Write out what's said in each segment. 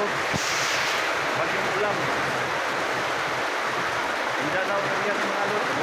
Luzon. Bagyong ulam. Mindanao na yan mga idol.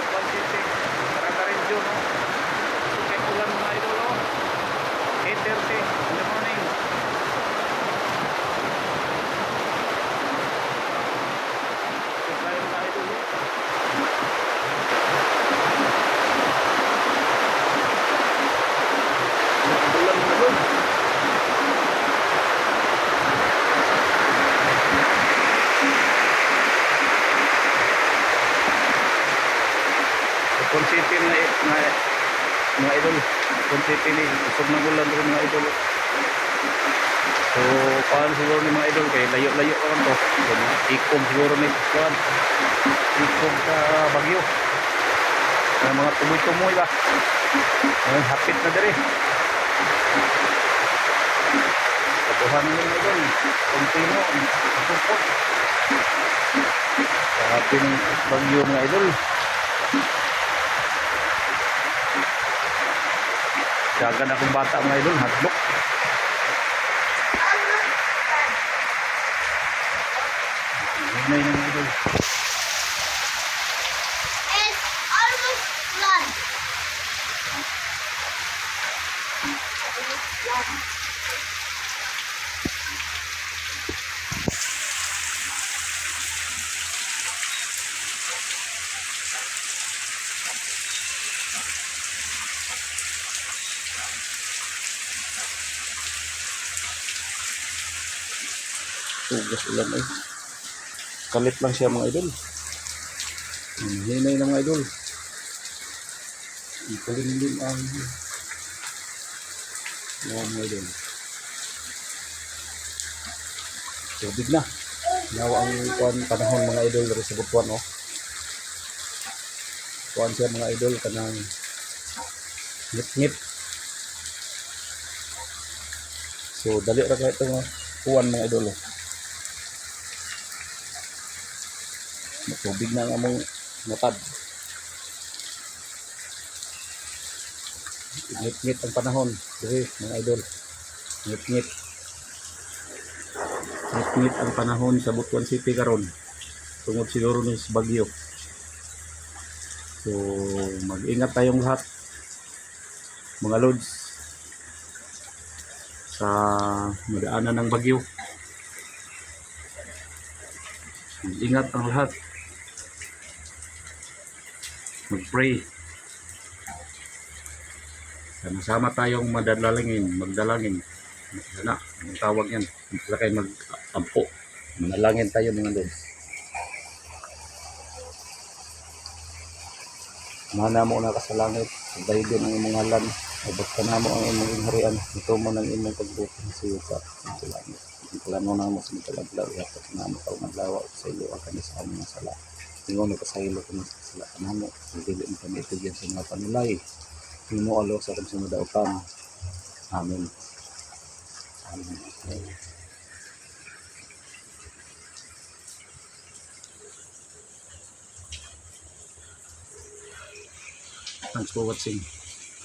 Kung city na mga idol. Kung ni usog na ulan rin mga idol. So, paano siguro ni mga idol kay layo-layo ka man to. So, ikom siguro ni kuan. Ikom sa Bagyo. Ang mga tumoy-tumoy ba. Ay, hapit na diri. Katuhan mo mga idol. Kumpino. Support. Sa ating Bagyo mga idol. Dagan akong bata mga idol, hadlok. Hinay na mga idol. It's almost done. Tugas ulan ay. Kalit lang siya mga idol. Hmm, Hinay na mga idol. Ikulimlim ang mga mga idol. Tubig na. Nawa ang kuan panahon mga idol rin sa butuan oh. Kuan siya mga idol kanang ngit-ngit. So dali ra kahit mga kuan mga idol oh. Matubig na ang among matad. Ngit-ngit ang panahon. Dili, mga idol. Ngit-ngit. Ngit-ngit ang panahon sa Butuan City karon. Tungod siguro ni sa Bagyo. So, mag-ingat tayong lahat. Mga lods. Sa madaanan ng Bagyo. Ingat ang lahat. Mag-pray. Sama-sama tayong madalangin, magdalangin. Sana, ang tawag yan. Wala kayo mag-ampo. Manalangin tayo mga doon. Mana mo na ka sa langit, pagdayo din ang imong ngalan, abot ka na mo ang imong ingharian, ito mo ng imong pagbuting sa iyo sa langit. Ang kalano na mo sa mga talaglaw, yapat na mo kaong maglawa sa iyo ang kani sa aming sala. Ingon mo kasahilo ko sa sala ka mo, kami itigyan sa mga panulay. Hindi mo alo sa kami sa mga dautan. Amen. Amen. Thanks for watching.